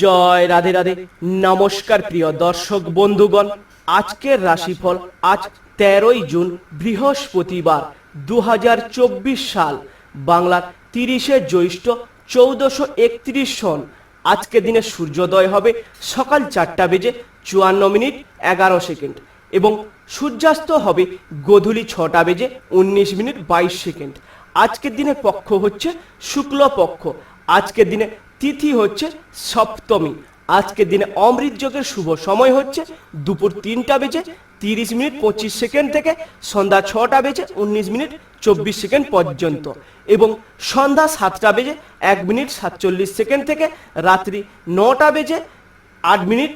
জয় রাধে রাধে। নমস্কার প্রিয় দর্শক বন্ধুগণ। আজকের রাশিফল আজ তেরোই জুন, বৃহস্পতিবার দু হাজার চব্বিশ সাল। বাংলার তিরিশে জ্যৈষ্ঠ, চৌদ্দশো একত্রিশ সন। আজকে দিনে সূর্যোদয় হবে সকাল চারটা বেজে চুয়ান্ন মিনিট এগারো সেকেন্ড এবং সূর্যাস্ত হবে গোধূলি ছটা বেজে উনিশ মিনিট বাইশ সেকেন্ড। আজকের দিনের পক্ষ হচ্ছে শুক্ল পক্ষ আজকের দিনে তিথি হচ্ছে সপ্তমী। আজকের দিনে অমৃত যোগের শুভ সময় হচ্ছে দুপুর তিনটা বেজে তিরিশ মিনিট পঁচিশ সেকেন্ড থেকে সন্ধ্যা ছটা বেজে উনিশ মিনিট চব্বিশ সেকেন্ড পর্যন্ত এবং সন্ধ্যা সাতটা বেজে এক মিনিট সাতচল্লিশ সেকেন্ড থেকে রাত্রি নটা বেজে আট মিনিট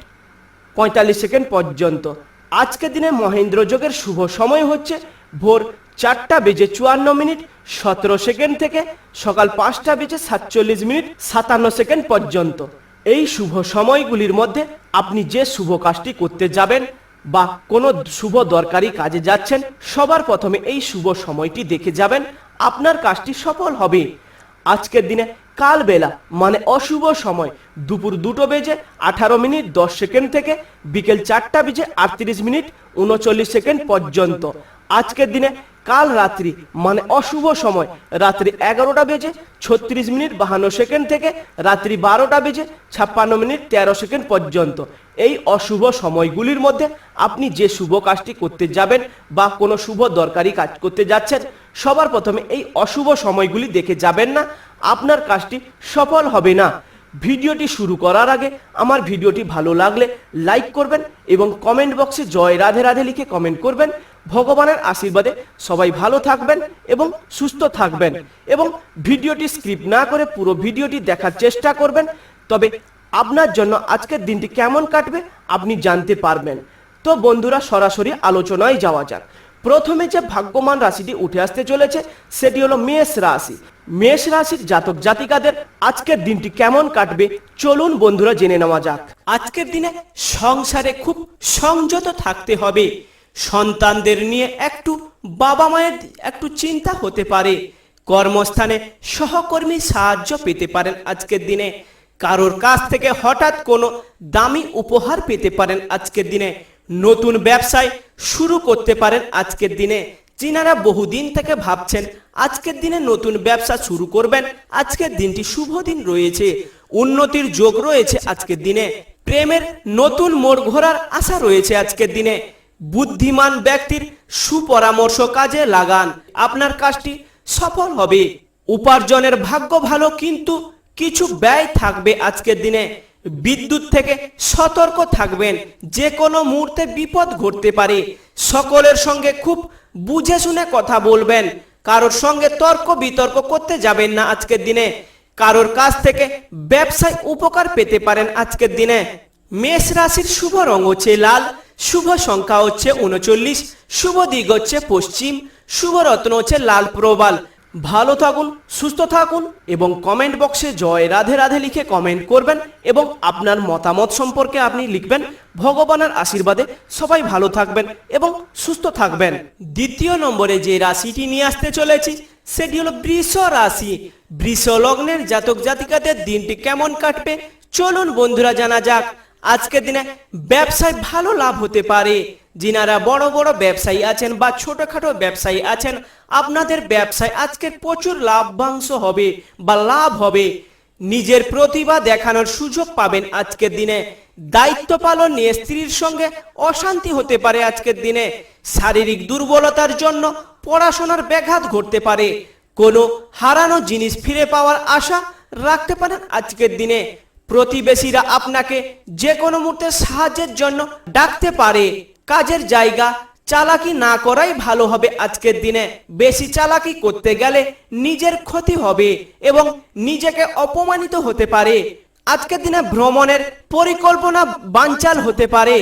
পঁয়তাল্লিশ সেকেন্ড পর্যন্ত। আজকের দিনে মহেন্দ্র যোগের শুভ সময় হচ্ছে ভোর চারটা বেজে চুয়ান্ন মিনিট, সতেরো সেকেন্ড থেকে সকাল পাঁচটা বেজে সাতচল্লিশ মিনিট, সাতান্ন সেকেন্ড পর্যন্ত। এই শুভ সময়গুলির মধ্যে আপনি যে শুভ কাজটি করতে যাবেন বা কোনো শুভ দরকারি কাজে যাচ্ছেন, সবার প্রথমে এই শুভ সময়টি দেখে যাবেন, আপনার কাজটি সফল হবে। আজকের দিনে কালবেলা মানে অশুভ সময়, দুপুর দুটো বেজে আঠারো মিনিট দশ সেকেন্ড থেকে বিকেল চারটা বেজে আটত্রিশ মিনিট উনচল্লিশ সেকেন্ড পর্যন্ত। আজকের দিনে কাল রাত্রি মানে অশুভ সময়, রাত্রি এগারোটা বেজে ছত্রিশ মিনিট বাহান্ন সেকেন্ড থেকে রাত্রি বারোটা বেজে ছাপ্পান্ন মিনিট তেরো সেকেন্ড পর্যন্ত। এই অশুভ সময়গুলির মধ্যে আপনি যে শুভ কাজটি করতে যাবেন বা কোনো শুভ দরকারি কাজ করতে যাচ্ছেন, সবার প্রথমে এই অশুভ সময়গুলি দেখে যাবেন না, আপনার কাজটি সফল হবে না। ভিডিওটি শুরু করার আগে আমার ভিডিওটি ভালো লাগলে লাইক করবেন এবং কমেন্ট বক্সে জয় রাধে রাধে লিখে কমেন্ট করবেন। ভগবানের আশীর্বাদে সবাই ভালো থাকবেন এবং সুস্থ থাকবেন এবং ভিডিওটি স্ক্রিপ্ট না করে পুরো ভিডিওটি দেখার চেষ্টা করবেন। তবে আপনার জন্য আজকের দিনটি কেমন কাটবে আপনি জানতে পারবেন। তো বন্ধুরা, সরাসরি আলোচনায় যাওয়া যাক। প্রথমে যে ভাগ্যমান রাশিটি উঠে আসতে চলেছে, সেটি হলো মেষ রাশি। মেষ রাশির জাতক জাতিকাদের আজকের দিনটি কেমন কাটবে চলুন বন্ধুরা জেনে নেওয়া যাক। আজকের দিনে সংসারে খুব সংযত থাকতে হবে। সন্তানদের নিয়ে একটু বাবা মায়ের একটু চিন্তা হতে পারে। কর্মস্থানে সহকর্মী সাহায্য পেতে পারেন আজকের দিনে। কারোর কাছ থেকে হঠাৎ কোনো দামি উপহার পেতে পারেন আজকের দিনে। নতুন ব্যবসায় শুরু করতে পারেন আজকের দিনে। যিনারা বহুদিন থেকে ভাবছেন, আজকের দিনে নতুন ব্যবসা শুরু করবেন, আজকের দিনটি শুভ দিন রয়েছে। উন্নতির যোগ রয়েছে আজকের দিনে। প্রেমের নতুন মোড় ঘোরার আশা রয়েছে আজকের দিনে। বুদ্ধিমান ব্যক্তির সুপরামর্শ কাজে লাগান। আপনার কাজটি সফল হবে। উপার্জনের ভাগ্য ভালো, কিন্তু কিছু ব্যয় থাকবে আজকের দিনে। বিদ্যুৎ থেকে সতর্ক থাকবেন। যে কোনো মুহূর্তে বিপদ ঘটতে পারে। সকলের সঙ্গে খুব বুঝে শুনে কথা বলবেন। কারোর সঙ্গে তর্ক বিতর্ক করতে যাবেন না আজকের দিনে। কারোর কাছ থেকে ব্যবসায় উপকার পেতে পারেন আজকের দিনে। মেষ রাশির শুভ রং হচ্ছে লাল। শুভ সংখ্যা হচ্ছে উনচল্লিশ, শুভ দিক হচ্ছে পশ্চিম, শুভ রত্ন হচ্ছে লাল প্রবাল। ভালো থাকুন, সুস্থ থাকুন এবং কমেন্ট বক্সে জয় রাধে রাধে লিখে কমেন্ট করবেন এবং আপনার মতামত সম্পর্কে আপনি লিখবেন। ভগবানের আশীর্বাদে সবাই ভালো থাকবেন এবং সুস্থ থাকবেন। দ্বিতীয় নম্বরে যে রাশিটি নিয়ে আসতে চলেছি, সেটি হলো বৃষ রাশি। বৃষ লগ্নের জাতক জাতিকাদের দিনটি কেমন কাটবে? চলুন বন্ধুরা জানা যাক। আজকের দিনে ব্যবসায় ভালো লাভ হতে পারে। যিনারা বড় বড় ব্যবসায়ী আছেন বা ছোটখাটো ব্যবসায়ী আছেন, আপনাদের ব্যবসায় আজকের প্রচুর লাভ্যাংশ হবে বা লাভ হবে। নিজের প্রতিভা দেখানোর সুযোগ পাবেন আজকের দিনে। দায়িত্ব পালন নিয়ে স্ত্রীর সঙ্গে অশান্তি হতে পারে আজকের দিনে। শারীরিক দুর্বলতার জন্য পড়াশোনার ব্যাঘাত ঘটতে পারে। কোনো হারানো জিনিস ফিরে পাওয়ার আশা রাখতে পারেন আজকের দিনে। প্রতিবেশীরা আপনাকে যে কোনো মুহূর্তে সাহায্যের জন্য ডাকতে পারে। কাজের জায়গা চালাকি না করাই ভালো হবে আজকের দিনে। বেশি চালাকি করতে গেলে নিজের ক্ষতি হবে এবং নিজেকে অপমানিত হতে পারে। আজকের দিনে ভ্রমণের পরিকল্পনা বানচাল হতে পারে।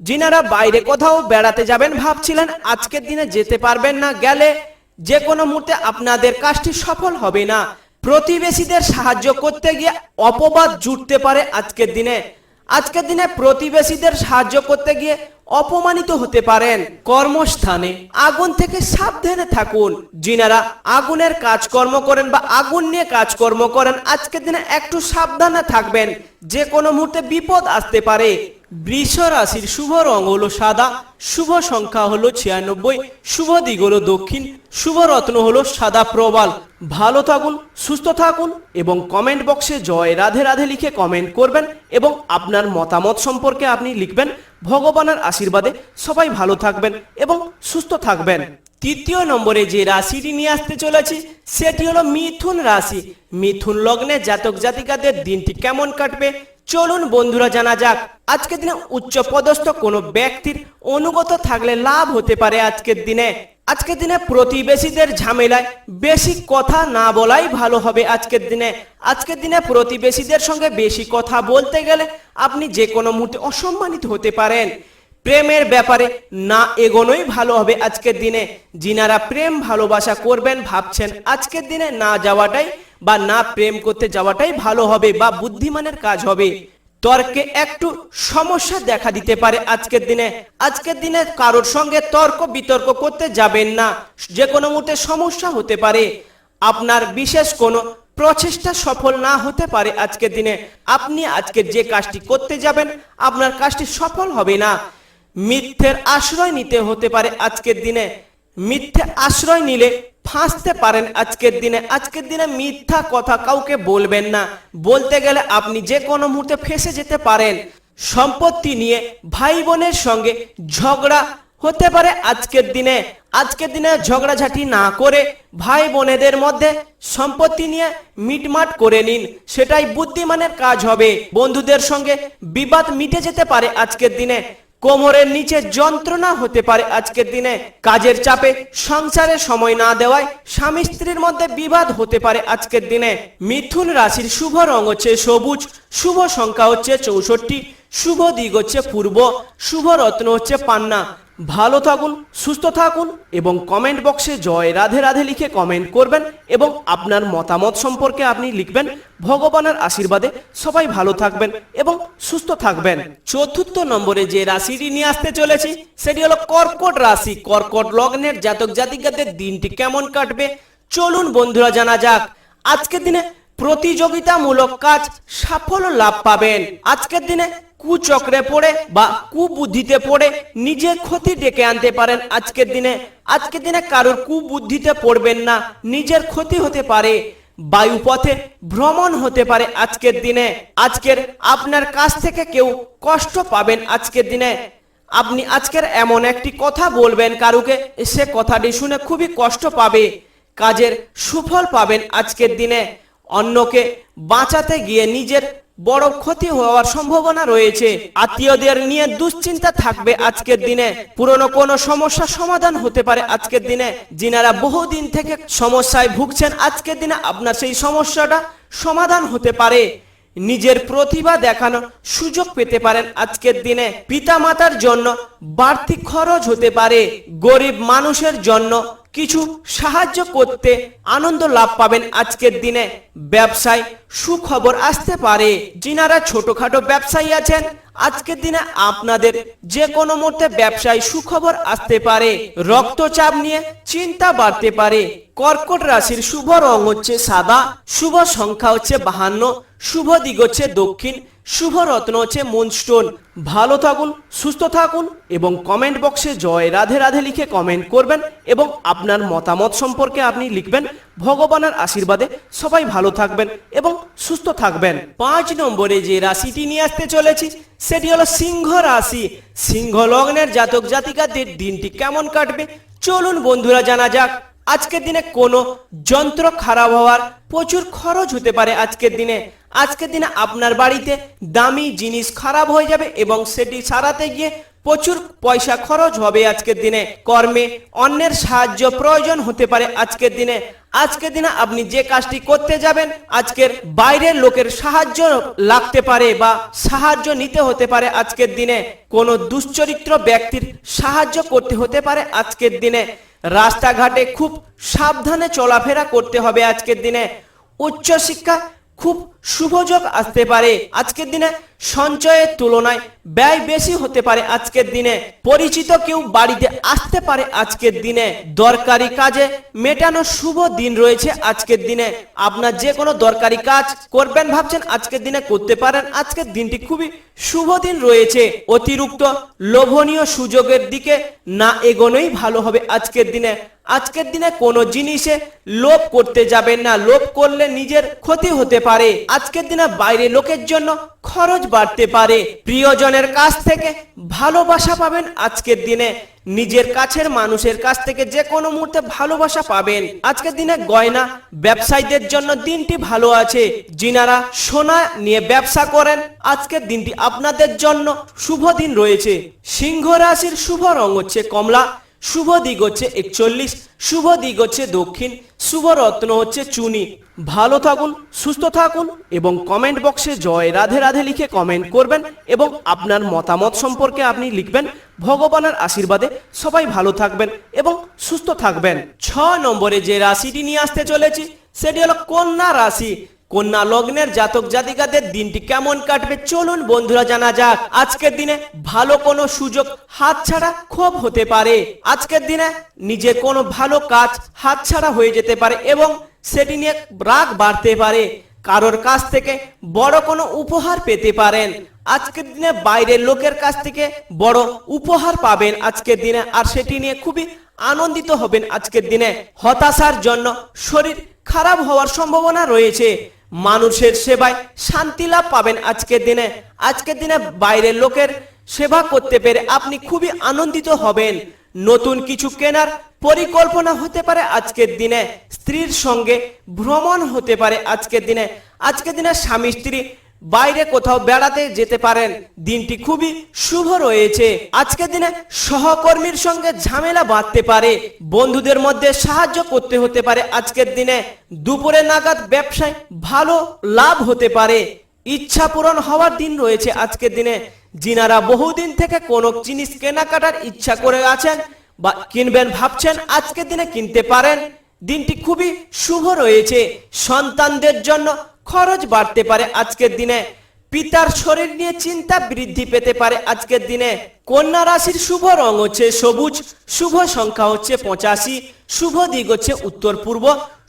যিনারা বাইরে কোথাও বেড়াতে যাবেন ভাবছিলেন আজকের দিনে যেতে পারবেন না গেলে যে কোনো মুহূর্তে আপনাদের কাজটি সফল হবে না। প্রতিবেশীদের সাহায্য করতে গিয়ে অপবাদ জুটতে পারে আজকের দিনে। আজকের দিনে প্রতিবেশীদের সাহায্য করতে গিয়ে অপমানিত হতে পারেন কর্মস্থানে। আগুন থেকে সাবধানে থাকুন। যিনারা আগুনের কাজকর্ম করেন বা আগুন নিয়ে কাজকর্ম করেন, আজকের দিনে একটু সাবধানে থাকবেন। যে কোনো মুহূর্তে বিপদ আসতে পারে। বৃষ রাশির শুভ রং হলো সাদা, শুভ সংখ্যা হলো ছিয়ানব্বই, শুভ দিক হলো দক্ষিণ, শুভ রত্ন হলো সাদা প্রবাল। ভালো থাকুন, সুস্থ থাকুন এবং কমেন্ট বক্সে জয় রাধে রাধে লিখে কমেন্ট করবেন এবং আপনার মতামত সম্পর্কে আপনি লিখবেন। ভগবানের আশীর্বাদে সবাই ভালো থাকবেন এবং সুস্থ থাকবেন। তৃতীয় নম্বরে যে রাশিটি নিয়ে আসতে চলেছি, সেটি হলো মিথুন রাশি। মিথুন লগ্নে জাতক জাতিকাদের দিনটি কেমন কাটবে? চলুন বন্ধুরা, জানা যাক, আজকের দিনে উচ্চ পদস্থ কোনো ব্যক্তির অনুগত থাকলে লাভ হতে পারে আজকের দিনে। আজকের দিনে প্রতিবেশীদের ঝামেলায় বেশি কথা না বলাই ভালো হবে আজকের দিনে। আজকের দিনে প্রতিবেশীদের সঙ্গে বেশি কথা বলতে গেলে আপনি যে কোনো মুহূর্তে অসম্মানিত হতে পারেন। প্রেমের ব্যাপারে না এগোনোই ভালো হবে আজকের দিনে। যিনারা প্রেম ভালোবাসা করবেন, ভাবছেন আজকের দিনে না যাওয়াটাই বা না প্রেম করতে যাওয়াটাই ভালো হবে বা বুদ্ধিমানের কাজ হবে। তর্কে একটু সমস্যা দেখা দিতে পারে আজকের দিনে। আজকের দিনে কারোর সঙ্গে তর্ক বিতর্ক করতে যাবেন না। যে কোনো মুহূর্তে সমস্যা হতে পারে। আপনার বিশেষ কোনো প্রচেষ্টা সফল না হতে পারে আজকের দিনে। আপনি আজকে যে কাজটি করতে যাবেন, আপনার কাজটি সফল হবে না। মিথ্যের আশ্রয় নিতে হতে পারে আজকের দিনে। মিথ্যে আশ্রয় নিলে ফাঁসতে পারেন আজকের দিনে। আজকের দিনে মিথ্যা কথা কাউকে বলবেন না। বলতে গেলে আপনি যে কোনো মুহূর্তে ফেসে যেতে পারেন। সম্পত্তি নিয়ে ভাই বোনের সঙ্গে ঝগড়া হতে পারে আজকের দিনে। আজকের দিনে ঝগড়াঝাটি না করে ভাই বোনেদের মধ্যে সম্পত্তি নিয়ে মিটমাট করে নিন। সেটাই বুদ্ধিমানের কাজ হবে। বন্ধুদের সঙ্গে বিবাদ মিটে যেতে পারে আজকের দিনে। কোমরের নিচে যন্ত্রণা হতে পারে আজকের দিনে। কাজের চাপে, সংসারে সময় না দেওয়ায় স্বামী স্ত্রীর মধ্যে বিবাদ হতে পারে আজকের দিনে। মিথুন রাশির শুভ রং হচ্ছে সবুজ, শুভ সংখ্যা হচ্ছে চৌষট্টি, শুভ দিক হচ্ছে পূর্ব, শুভ রত্ন হচ্ছে পান্না। ভালো থাকুন, সুস্থ থাকুন এবং কমেন্ট বক্সে জয় রাধে রাধে লিখে কমেন্ট করবেন এবং আপনার মতামত সম্পর্কে আপনি লিখবেন। ভগবানের আশীর্বাদে সবাই ভালো থাকবেন এবং সুস্থ থাকবেন। চতুর্থ নম্বরে যে রাশিটি নিয়ে আসতে চলেছি, সেটি হলো কর্কট রাশি। কর্কট লগ্নের জাতক জাতিকাদের দিনটি কেমন কাটবে? চলুন বন্ধুরা, জানা যাক। আজকের দিনে প্রতিযোগিতামূলক কাজ সাফল্য লাভ পাবেন। আজকের দিনে কুচক্রে পড়ে বা কুবুদ্ধিতে পড়ে নিজের ক্ষতি ডেকে আনতে পারেন আজকের দিনে। আজকের দিনে কারোর কুবুদ্ধিতে পড়বেন না, নিজের ক্ষতি হতে পারে, বায়ুপথে ভ্রমণ হতে পারে আজকের দিনে। আজকের আপনার কাছ থেকে কেউ কষ্ট পাবেন আজকের দিনে। আপনি আজকের এমন একটি কথা বলবেন কারুকে, সে কথাটি শুনে খুবই কষ্ট পাবে, কাজের সুফল পাবেন আজকের দিনে। অন্যকে বাঁচাতে গিয়ে নিজের বড় ক্ষতি হওয়ার সম্ভাবনা রয়েছে। আত্মীয়দের নিয়ে দুশ্চিন্তা থাকবে আজকের দিনে। পুরনো কোনো সমস্যা সমাধান হতে পারে আজকের দিনে। যিনারা বহুদিন থেকে সমস্যায় ভুগছেন, আজকের দিনে আপনার সেই সমস্যাটা সমাধান হতে পারে। নিজের প্রতিভা দেখানোর সুযোগ পেতে পারেন আজকের দিনে। পিতামাতার জন্য বাড়তি খরচ হতে পারে। গরিব মানুষের জন্য কিছু সাহায্য করতে আনন্দ লাভ পাবেন আজকের দিনে। ব্যবসায় সুখবর আসতে পারে। যিনারা ছোটখাটো ব্যবসায়ী আছেন, আজকের দিনে আপনাদের যে কোনো মুহূর্তে ব্যবসায় সুখবর আসতে পারে। রক্তচাপ নিয়ে চিন্তা বাড়তে পারে। কর্কট রাশির শুভ রং হচ্ছে সাদা, শুভ সংখ্যা হচ্ছে বাহান্ন, শুভ দিক হচ্ছে দক্ষিণ শুভ রত্ন হচ্ছে মুনস্টোন। ভালো থাকুন, সুস্থ থাকুন এবং কমেন্ট বক্সে জয় রাধে রাধে লিখে কমেন্ট করবেন এবং আপনার মতামত সম্পর্কে আপনি লিখবেন। ভগবানের আশীর্বাদে সবাই ভালো থাকবেন এবং সুস্থ থাকবেন। পাঁচ নম্বরে যে রাশিটি নিয়ে আসতে চলেছি, সেটি হলো সিংহ রাশি। সিংহ লগ্নের জাতক জাতিকাদের দিনটি কেমন কাটবে? চলুন বন্ধুরা, জানা যাক। আজকের দিনে কোনো যন্ত্র খারাপ হওয়ার প্রচুর খরচ হতে পারে আজকের দিনে। আজকের দিনে আপনার বাড়িতে দামি জিনিস খারাপ হয়ে যাবে এবং সেটি সারাতে গিয়ে প্রচুর পয়সা খরচ হবে আজকের দিনে। কর্মে অন্যের সাহায্য প্রয়োজন হতে পারে আজকের দিনে। আজকের দিনে আপনি যে কাজটি করতে যাবেন, আজকের বাইরের লোকের সাহায্য লাগতে পারে বা সাহায্য নিতে হতে পারে আজকের দিনে। কোনো দুশ্চরিত্র ব্যক্তির সাহায্য করতে হতে পারে আজকের দিনে। রাস্তাঘাটে খুব সাবধানে চলাফেরা করতে হবে আজকের দিনে। উচ্চশিক্ষা খুব শুভযোগ আসতে পারে। আজকের দিনে সঞ্চয়ের তুলনায় ব্যয় বেশি হতে পারে আজকের দিনে। পরিচিত কেউ বাড়িতে আসতে পারে আজকের দিনে। দরকারি কাজে মেটানো শুভ দিন রয়েছে আজকের দিনে। আপনার যে কোনো দরকারি কাজ করবেন, ভাবছেন আজকের দিনে করতে পারেন। আজকের দিনটি খুবই শুভ দিন রয়েছে। অতিরিক্ত লোভনীয় সুযোগের দিকে না এগোনোই ভালো হবে আজকের দিনে। আজকের দিনে কোনো জিনিসে লোভ করতে যাবেন না। লোভ করলে নিজের ক্ষতি হতে পারে। আজকের দিনে বাইরে লোকের জন্য খরচ বাড়তে পারে। প্রিয়জনের কাছ থেকে ভালোবাসা পাবেন আজকের দিনে। নিজের কাছের মানুষের কাছ থেকে যে কোনো মুহূর্তে ভালোবাসা পাবেন। আজকের দিনে গয়না ব্যবসায়ীদের জন্য দিনটি ভালো আছে। যিনারা সোনা নিয়ে ব্যবসা করেন, আজকের দিনটি আপনাদের জন্য শুভ দিন রয়েছে। সিংহ রাশির শুভ রং হচ্ছে কমলা। শুভ দিক হচ্ছে একচল্লিশ শুভ দিক হচ্ছে দক্ষিণ শুভ রত্ন হচ্ছে চুনি। ভালো থাকুন, সুস্থ থাকুন এবং কমেন্ট বক্সে জয় রাধে রাধে লিখে কমেন্ট করবেন এবং আপনার মতামত সম্পর্কে আপনি লিখবেন। ভগবানের আশীর্বাদে সবাই ভালো থাকবেন এবং সুস্থ থাকবেন। ছ নম্বরে যে রাশিটি নিয়ে আসতে চলেছি, সেটি হলো কন্যা রাশি। কন্যা লগ্নের জাতক জাতিকাদের দিনটি কেমন কাটবে চলুন বন্ধুরা জানা যাক। আজকের দিনে ভালো কোনো সুযোগ হাতছাড়া খুব হতে পারে। আজকের দিনে নিজের কোনো ভালো কাজ হাতছাড়া হয়ে যেতে পারে এবং সেটি নিয়ে রাগ বাড়তে পারে। কারোর কাছ থেকে বড় কোনো উপহার পেতে পারেন। আজকের দিনে বাইরের লোকের কাছ থেকে বড় উপহার পাবেন আজকের দিনে আর সেটি নিয়ে খুবই আনন্দিত হবেন আজকের দিনে। হতাশার জন্য শরীর খারাপ হওয়ার সম্ভাবনা রয়েছে। মানুষের সেবায় শান্তি লাভ পাবেন আজকের দিনে। আজকের দিনে বাইরের লোকের সেবা করতে পেরে আপনি খুবই আনন্দিত হবেন। নতুন কিছু কেনার পরিকল্পনা হতে পারে আজকের দিনে। স্ত্রীর সঙ্গে ভ্রমণ হতে পারে আজকের দিনে। আজকের দিনে স্বামী স্ত্রী বাইরে কোথাও বেড়াতে যেতে পারেন। দিনটি খুবই শুভ রয়েছে। আজকের দিনে সহকর্মীর সঙ্গে ঝামেলা বাঁধতে পারে। বন্ধুদের মধ্যে সাহায্য করতে হতে পারে। আজকের দিনে দুপুরে নাগাদ ব্যবসায় ভালো লাভ হতে পারে। ইচ্ছা পূরণ হওয়ার দিন রয়েছে আজকের দিনে। যিনারা বহুদিন থেকে কোনো জিনিস কেনাকাটার ইচ্ছা করে আছেন বা কিনবেন ভাবছেন আজকের দিনে কিনতে পারেন। দিনটি খুবই শুভ রয়েছে। সন্তানদের জন্য খরচ বাড়তে পারে আজকের দিনে। পিতার শরীর নিয়ে চিন্তা বৃদ্ধি পেতে পারে আজকের দিনে। কন্যা রাশির শুভ রং হচ্ছে সবুজ, শুভ সংখ্যা হচ্ছে পঁচাশি, শুভ দিক হচ্ছে উত্তর পূর্ব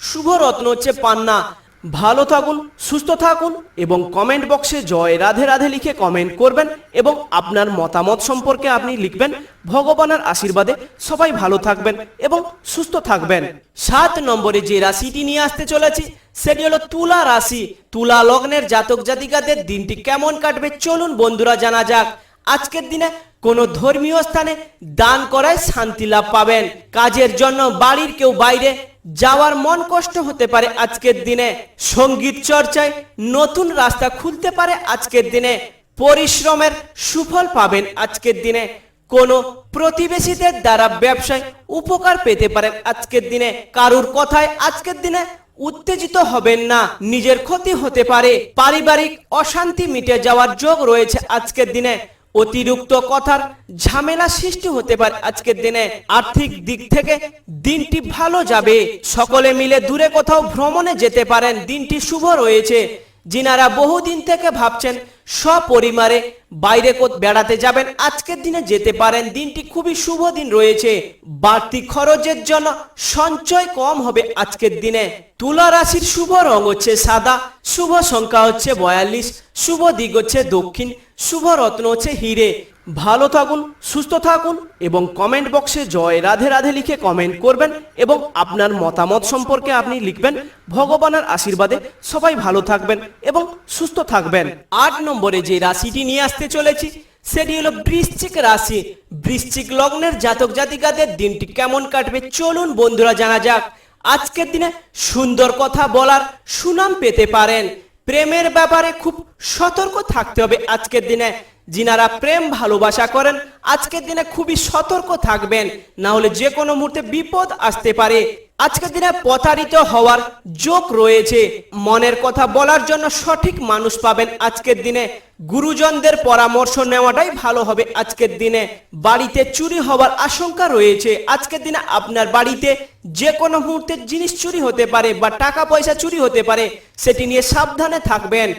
শুভ রত্ন হচ্ছে পান্না। ভালো থাকুন, সুস্থ থাকুন এবং কমেন্ট বক্সে জয় রাধে রাধে লিখে কমেন্ট করবেন এবং আপনার মতামত সম্পর্কে আপনি লিখবেন। ভগবানের আশীর্বাদে সবাই ভালো থাকবেন এবং সুস্থ থাকবেন। সাত নম্বরে যে রাশিটি নিয়ে আসতে চলেছি, সেটি হলো তুলা রাশি। তুলা লগ্নের জাতক জাতিকাদের দিনটি কেমন কাটবে চলুন বন্ধুরা জানা যাক। আজকের দিনে কোনো ধর্মীয় স্থানে দান করায় শান্তি লাভ পাবেন। কাজের জন্য বাড়ির কেউ বাইরে যাওয়ার মন কষ্ট হতে পারে আজকের দিনে। সংগীত চর্চায় নতুন রাস্তা খুলতে পারে আজকের দিনে। পরিশ্রমের সুফল পাবেন আজকের দিনে। কোনো প্রতিবেশীদের দ্বারা ব্যবসায় উপকার পেতে পারেন আজকের দিনে। কারুর কথায় আজকের দিনে উত্তেজিত হবেন না, নিজের ক্ষতি হতে পারে। পারিবারিক অশান্তি মিটে যাওয়ার যোগ রয়েছে আজকের দিনে। অতিরিক্ত কথার ঝামেলা সৃষ্টি হতে পারে। আজকের দিনে আর্থিক দিক থেকে দিনটি ভালো যাবে। সকলে মিলে দূরে কোথাও ভ্রমণে যেতে পারেন। দিনটি শুভ রয়েছে। যিনারা বহুদিন থেকে ভাবছেন সপরিমারে বাইরে কোথ- বেড়াতে যাবেন। আজকের দিনে যেতে পারেন। দিনটি খুবই শুভ দিন রয়েছে। বাড়তি খরচের জন্য সঞ্চয় কম হবে আজকের দিনে। তুলা রাশির শুভ রং হচ্ছে সাদা, শুভ সংখ্যা হচ্ছে বয়াল্লিশ, শুভ দিক হচ্ছে দক্ষিণ, শুভ রত্ন হচ্ছে হিরে। ভালো থাকুন, সুস্থ থাকুন এবং কমেন্ট বক্সে জয় রাধে রাধে লিখে কমেন্ট করবেন এবং আপনার মতামত সম্পর্কে আপনি লিখবেন। ভগবানের আশীর্বাদে সবাই ভালো থাকবেন এবং সুস্থ থাকবেন। আট নম্বরে যে রাশিটি নিয়ে আসতে চলেছি, সেটি হলো বৃশ্চিক রাশি। বৃশ্চিক লগ্নের জাতক জাতিকাদের দিনটি কেমন কাটবে চলুন বন্ধুরা জানা যাক। আজকের দিনে সুন্দর কথা বলার সুনাম পেতে পারেন। প্রেমের ব্যাপারে খুব সতর্ক থাকতে হবে আজকের দিনে। যিনারা প্রেম ভালোবাসা করেন, আজকের দিনে খুবই সতর্ক থাকবেন। না হলে যে কোনো মুহূর্তে বিপদ আসতে পারে। আজকের দিনে প্রতারিত হওয়ার যোগ রয়েছে। মনের কথা বলার জন্য সঠিক মানুষ পাবেন আজকের দিনে। গুরুজনদের পরামর্শ নেওয়াটাই ভালো হবে আজকের দিনে। বাড়িতে চুরি হওয়ার আশঙ্কা রয়েছে। আজকের দিনে আপনার বাড়িতে যে কোনো মুহূর্তে জিনিস চুরি হতে পারে বা টাকা পয়সা চুরি হতে পারে, সেটি নিয়ে সাবধানে থাকবেন।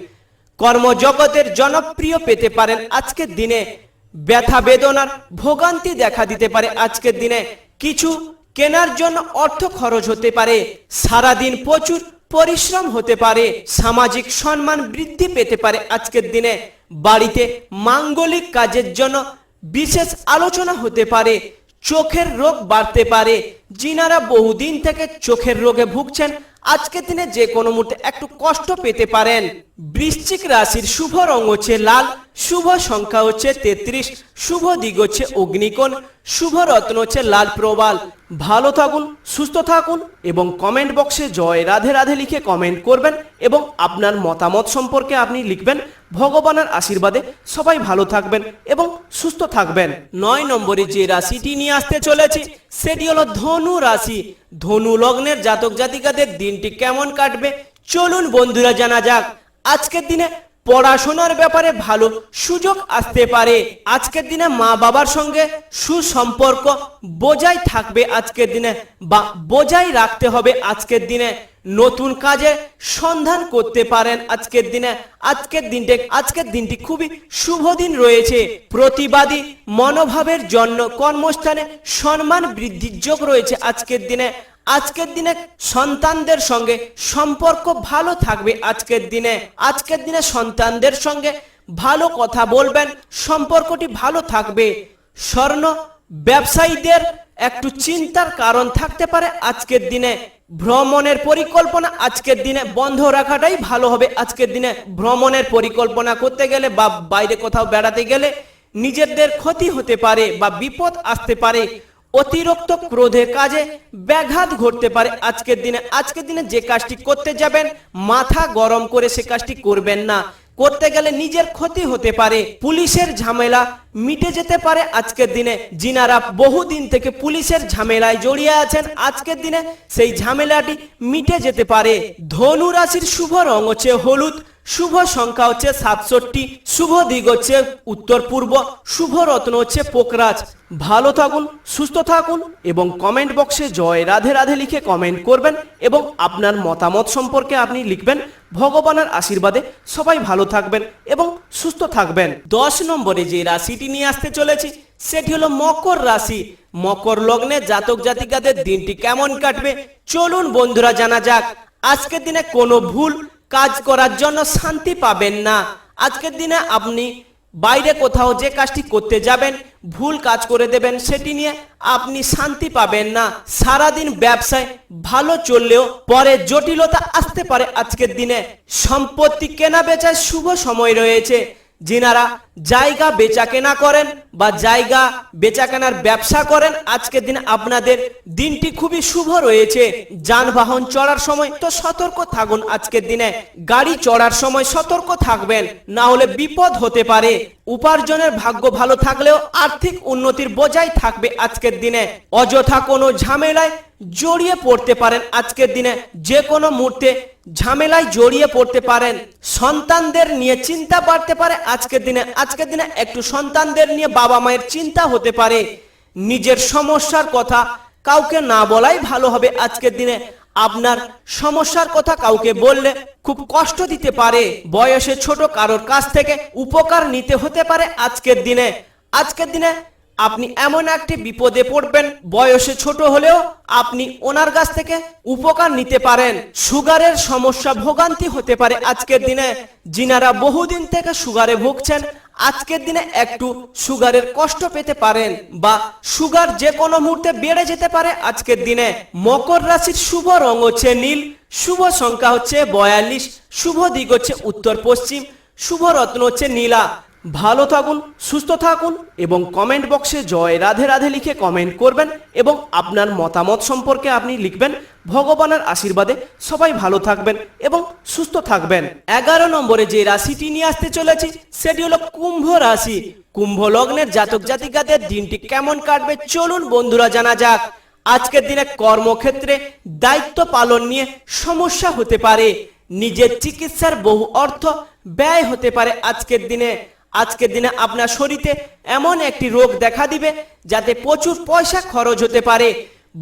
কর্মজগতের জনপ্রিয় পেতে পারেন আজকের দিনে। ব্যথা বেদনার ভোগান্তি দেখা দিতে পারে আজকের দিনে। কিছু কেনার জন্য অর্থ খরচ হতে পারে। সারাদিন প্রচুর পরিশ্রম হতে পারে। সামাজিক সম্মান বৃদ্ধি পেতে পারে আজকের দিনে। বাড়িতে মাঙ্গলিক কাজের জন্য বিশেষ আলোচনা হতে পারে। চোখের রোগ বাড়তে পারে। যিনারা বহুদিন থেকে চোখের রোগে ভুগছেন আজকের দিনে যে কোনো মুহূর্তে একটু কষ্ট পেতে পারেন। বৃশ্চিক রাশির শুভ রং হচ্ছে লাল, শুভ সংখ্যা হচ্ছে তেত্রিশ, শুভ দিক হচ্ছে অগ্নিকোণ, শুভ রত্ন হচ্ছে লাল প্রবাল। ভালো থাকুন, সুস্থ থাকুন এবং কমেন্ট বক্সে জয় রাধে রাধে লিখে কমেন্ট করবেন এবং আপনার মতামত সম্পর্কে আপনি লিখবেন। ভগবানের আশীর্বাদে সবাই ভালো থাকবেন এবং সুস্থ থাকবেন। নয় নম্বরে যে রাশিটি নিয়ে আসতে চলেছে, সেটি হলো ধনু রাশি। ধনু লগ্নের জাতক জাতিকাদের দিনটি কেমন কাটবে? চলুন বন্ধুরা জানা যাক। আজকের দিনে পড়াশোনার ব্যাপারে ভালো সুযোগ আসতে পারে। আজকের দিনে মা বাবার সঙ্গে সুসম্পর্ক বজায় থাকবে আজকের দিনে বা বজায় রাখতে হবে আজকের দিনে। নতুন কাজে সন্ধান করতে পারেন আজকের দিনে। আজকের দিনটি আজকের দিনটি খুবই শুভ দিন রয়েছে। প্রতিবাদী মনোভাবের জন্য কর্মস্থানে সম্মান বৃদ্ধির যোগ রয়েছে আজকের দিনে। আজকের দিনে সন্তানদের সঙ্গে সম্পর্ক ভালো থাকবে। আজকের দিনে আজকের দিনে সন্তানদের সঙ্গে ভালো কথা বলবেন, সম্পর্কটি ভালো থাকবে। স্বর্ণ ব্যবসায়ীদের একটু চিন্তার কারণ থাকতে পারে। আজকের দিনে ভ্রমণের পরিকল্পনা, আজকের দিনে বন্ধ রাখাটাই ভালো হবে। আজকের দিনে ভ্রমণের পরিকল্পনা করতে গেলে বা বাইরে কোথাও বেড়াতে গেলে নিজেদের ক্ষতি হতে পারে বা বিপদ আসতে পারে। অতিরিক্ত ক্রোধের কাজে ব্যাঘাত ঘটতে পারে আজকের দিনে। আজকের দিনে যে কাজটি করতে যাবেন, মাথা গরম করে সে কাজটি করবেন না। করতে গেলে নিজের ক্ষতি হতে পারে, পুলিশের ঝামেলা মিটে যেতে পারে আজকের দিনে। যিনারা বহুদিন থেকে পুলিশের ঝামেলায় জড়িয়ে আছেন, আজকের দিনে সেই ঝামেলাটি মিটে যেতে পারে। ধনু রাশির শুভ রং হচ্ছে হলুদ। শুভ সংখ্যা হচ্ছে সাতষট্টি, শুভ দিক হচ্ছে উত্তর পূর্ব, শুভ রত্ন হচ্ছে পোকরাজ। ভালো থাকুন, সুস্থ থাকুন এবং কমেন্ট বক্সে জয় রাধে রাধে লিখে কমেন্ট করবেন এবং আপনার মতামত সম্পর্কে আপনি লিখবেন। ভগবানের আশীর্বাদে সবাই ভালো থাকবেন এবং সুস্থ থাকবেন। দশ নম্বরে যে রাশিটি নিয়ে আসতে চলেছি, সেটি হলো মকর রাশি। মকর লগ্নে জাতক জাতিকাদের দিনটি কেমন কাটবে? চলুন বন্ধুরা জানা যাক। আজকের দিনে কোনো ভুল কাজ করার জন্য শান্তি পাবেন না। আজকের দিনে আপনি বাইরে কোথাও যে কাজটি করতে যাবেন, ভুল কাজ করে দেবেন, সেটি নিয়ে আপনি শান্তি পাবেন না। সারাদিন ব্যবসায় ভালো চললেও পরে জটিলতা আসতে পারে আজকের দিনে। সম্পত্তি কেনা বেচায় শুভ সময় রয়েছে। যিনারা জায়গা বেচা কেনা করেন বা জায়গা বেচা কেনার ব্যবসা করেন আজকের দিনে আপনাদের দিনটি খুবই শুভ রয়েছে। যানবাহন চড়ার সময় তো সতর্ক থাকুন আজকের দিনে গাড়ি চড়ার সময় সতর্ক থাকবেন, না হলে বিপদ হতে পারে। উপার্জনের ভাগ্য ভালো থাকলেও আর্থিক উন্নতির বোঝাই থাকবে আজকের দিনে। অযথা কোনো ঝামেলায় জড়িয়ে পড়তে পারেন আজকের দিনে যে কোনো মুহূর্তে ঝামেলায় জড়িয়ে পড়তে পারেন। সন্তানদের নিয়ে চিন্তা বাড়তে পারে আজকের দিনে। আজকের দিনে একটু সন্তানদের নিয়ে বাবা মায়ের চিন্তা হতে পারে। নিজের সমস্যার কথা কাউকে না বলাই ভালো হবে। আজকের দিনে আপনার সমস্যার কথা কাউকে বললে খুব কষ্ট দিতে পারে। বয়সে ছোট কারোর কাছ থেকে উপকার নিতে হতে পারে আজকের দিনে। আজকের দিনে আপনি এমন একটি বিপদে পড়বেন, বয়সে ছোট হলেও আপনি ওনার কাছ থেকে উপকার নিতে পারেন। সুগারের সমস্যা ভোগান্তি হতে পারে আজকের দিনে। যিনারা বহুদিন থেকে সুগারে ভুগছেন আজকের দিনে একটু সুগারের কষ্ট পেতে পারেন বা সুগার যে কোনো মুহূর্তে বেড়ে যেতে পারে আজকের দিনে। মকর রাশির শুভ রং হচ্ছে নীল, শুভ সংখ্যা হচ্ছে বয়াল্লিশ, শুভ দিক হচ্ছে উত্তর পশ্চিম, শুভ রত্ন হচ্ছে নীলা। ভালো থাকুন, সুস্থ থাকুন এবং কমেন্ট বক্সে জয় রাধে রাধে লিখে কমেন্ট করবেন এবং আপনার মতামত সম্পর্কে আপনি লিখবেন। ভগবানের আশীর্বাদে সবাই ভালো থাকবেন এবং সুস্থ থাকবেন। এগারো নম্বরে যে রাশিটি নিয়ে আসতে চলেছি, সেটি হলো কুম্ভ রাশি। কুম্ভ লগ্নের জাতক জাতিকাদের দিনটি কেমন কাটবে চলুন বন্ধুরা জানা যাক। আজকের দিনে কর্মক্ষেত্রে দায়িত্ব পালন নিয়ে সমস্যা হতে পারে। নিজের চিকিৎসার বহু অর্থ ব্যয় হতে পারে আজকের দিনে। আজকের দিনে আপনার শরীরে এমন একটি রোগ দেখা দিবে যাতে প্রচুর পয়সা খরচ হতে পারে,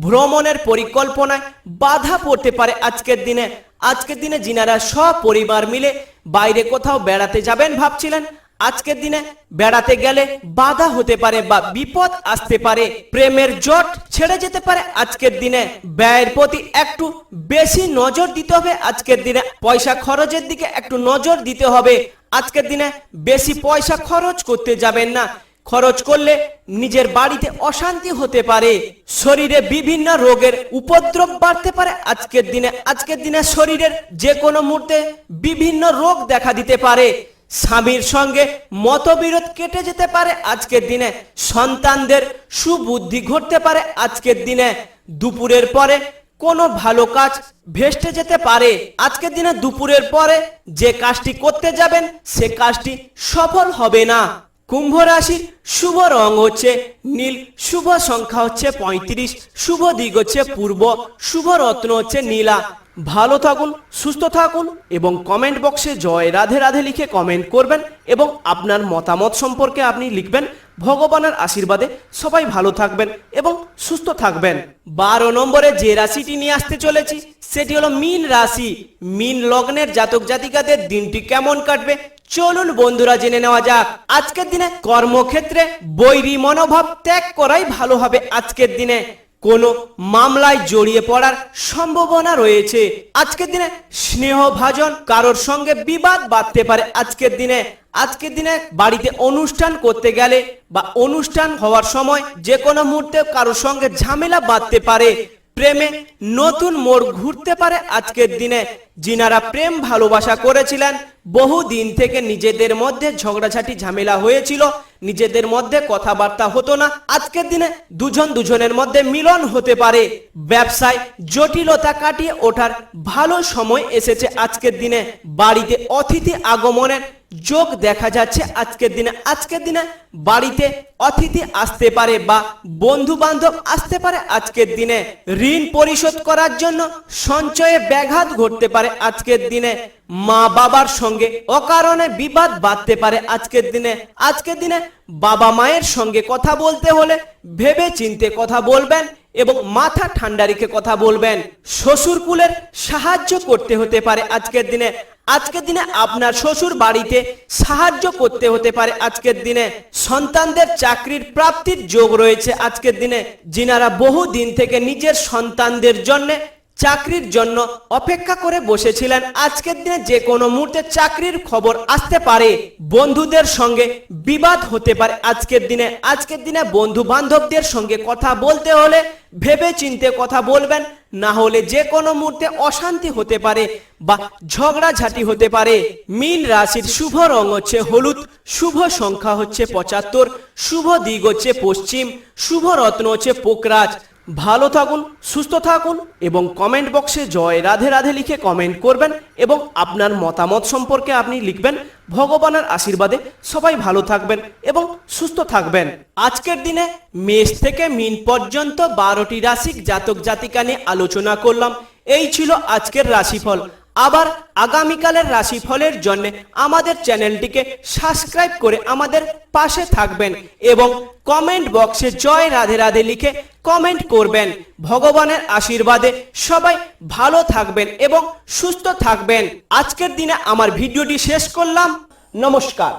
ভ্রমণের পরিকল্পনায় বাধা পড়তে পারে আজকের দিনে। আজকের দিনে যিনারা সপরিবার মিলে বাইরে কোথাও বেড়াতে যাবেন ভাবছিলেন। আজকের দিনে বেড়াতে গেলে বাধা হতে পারে বা বিপদ আসতে পারে। প্রেমের জট ছেড়ে যেতে পারে আজকের দিনে। ব্যয়ের প্রতি একটু বেশি নজর দিতে হবে আজকের দিনে। পয়সা খরচের দিকে একটু নজর দিতে হবে। আজকের দিনে বেশি পয়সা খরচ করতে যাবেন না। খরচ করলে নিজের বাড়িতে অশান্তি হতে পারে। শরীরে বিভিন্ন রোগের উপদ্রব বাড়তে পারে। আজকের দিনে আজকের দিনে শরীরের যে কোনো মুহূর্তে বিভিন্ন রোগ দেখা দিতে পারে। স্বামীর সঙ্গে মতবিরোধ কেটে যেতে পারে। আজকের দিনে সন্তানদের সুবুদ্ধি ঘটতে পারে। আজকের দিনে দুপুরের পরে কোনো ভালো কাজ ভেস্টে যেতে পারে। আজকের দিনে দুপুরের পরে যে কাজটি করতে যাবেন, সে কাজটি সফল হবে না। কুম্ভ রাশির শুভ রং হচ্ছে নীল, শুভ সংখ্যা হচ্ছে পঁয়ত্রিশ, শুভ দিক হচ্ছে পূর্ব, শুভ রত্ন হচ্ছে নীলা। ভালো থাকুন, সুস্থ থাকুন এবং কমেন্ট বক্সে জয় রাধে রাধে লিখে কমেন্ট করবেন এবং আপনার মতামত সম্পর্কে আপনি লিখবেন। ভগবানের আশীর্বাদে সবাই ভালো থাকবেন এবং সুস্থ থাকবেন। বারো নম্বরে যে রাশিটি নিয়ে আসতে চলেছি, সেটি হলো মীন রাশি। মীন লগ্নের জাতক জাতিকাদের দিনটি কেমন কাটবে? চলুন বন্ধুরা জেনে নেওয়া যাক। আজকের দিনে কর্মক্ষেত্রে বৈরী মনোভাব ত্যাগ করাই ভালো হবে আজকের দিনে। কোনো মামলায় জড়িয়ে পড়ার সম্ভাবনা রয়েছে। আজকের দিনে স্নেহ ভাজন কারোর সঙ্গে বিবাদ বাঁধতে পারে। আজকের দিনে আজকের দিনে বাড়িতে অনুষ্ঠান করতে গেলে বা অনুষ্ঠান হওয়ার সময় যে কোনো মুহূর্তে কারোর সঙ্গে ঝামেলা বাঁধতে পারে। প্রেমে নতুন মোড় ঘুরতে পারে আজকের দিনে। যিনারা প্রেম ভালোবাসা করেছিলেন বহু দিন থেকে নিজেদের মধ্যে ঝগড়াঝাটি ঝামেলা হয়েছিল। নিজেদের মধ্যে কথাবার্তা হতো না। আজকের দিনে দুজন দুজনের মধ্যে মিলন হতে পারে। ব্যবসায় জটিলতা কাটিয়ে ওঠার ভালো সময় এসেছে আজকের দিনে। বাড়িতে অতিথি আগমনের যোগ দেখা যাচ্ছে আজকের দিনে। আজকের দিনে বাড়িতে অতিথি আসতে পারে বা বন্ধু বান্ধব আসতে পারে আজকের দিনে। ঋণ পরিশোধ করার জন্য সঞ্চয়ে ব্যাঘাত ঘটতে পারে আজকের দিনে। মা বাবার সঙ্গে অকারণে বিবাদ বাঁধতে পারে আজকের দিনে। আজকের দিনে বাবা মায়ের সঙ্গে কথা বলতে হলে ভেবে চিনতে কথা বলবেন এবং মাথা ঠান্ডা রেখে কথা বলবেন। শ্বশুর কুলের সাহায্য করতে হতে পারে আজকের দিনে। আজকের দিনে আপনার শ্বশুর বাড়িতে সাহায্য করতে হতে পারে আজকের দিনে। সন্তানদের চাকরির প্রাপ্তির যোগ রয়েছে আজকের দিনে। যিনারা বহু দিন থেকে নিজের সন্তানদের জন্য চাকরির জন্য অপেক্ষা করে বসেছিলেন। আজকের দিনে যে কোনো মুহূর্তে চাকরির খবর আসতে পারে। বন্ধুদের সঙ্গে বিবাদ হতে পারে আজকের দিনে। আজকের দিনে বন্ধু বান্ধবদের সঙ্গে কথা বলতে হলে ভেবে চিনতে কথা বলবেন। না হলে যে কোনো মুহূর্তে অশান্তি হতে পারে বা ঝগড়াঝাটি হতে পারে। মীন রাশির শুভ রং হচ্ছে হলুদ, শুভ সংখ্যা হচ্ছে পঁচাত্তর, শুভ দিক হচ্ছে পশ্চিম, শুভ রত্ন হচ্ছে পোকরাজ ভালো থাকুন, সুস্থ থাকুন এবং কমেন্ট বক্সে জয় রাধে রাধে লিখে কমেন্ট করবেন এবং আপনার মতামত সম্পর্কে আপনি লিখবেন। ভগবানের আশীর্বাদে সবাই ভালো থাকবেন এবং সুস্থ থাকবেন। আজকের দিনে মেষ থেকে মিন পর্যন্ত বারোটি রাশিক জাতক জাতিকা নিয়ে আলোচনা করলাম। এই ছিল আজকের রাশিফল। আবার আগামীকালের রাশিফলের জন্য আমাদের চ্যানেলটিকে সাবস্ক্রাইব করে আমাদের পাশে থাকবেন এবং কমেন্ট বক্সে জয় রাধে রাধে লিখে কমেন্ট করবেন। ভগবানের আশীর্বাদে সবাই ভালো থাকবেন এবং সুস্থ থাকবেন। আজকের দিনে আমার ভিডিওটি শেষ করলাম। নমস্কার।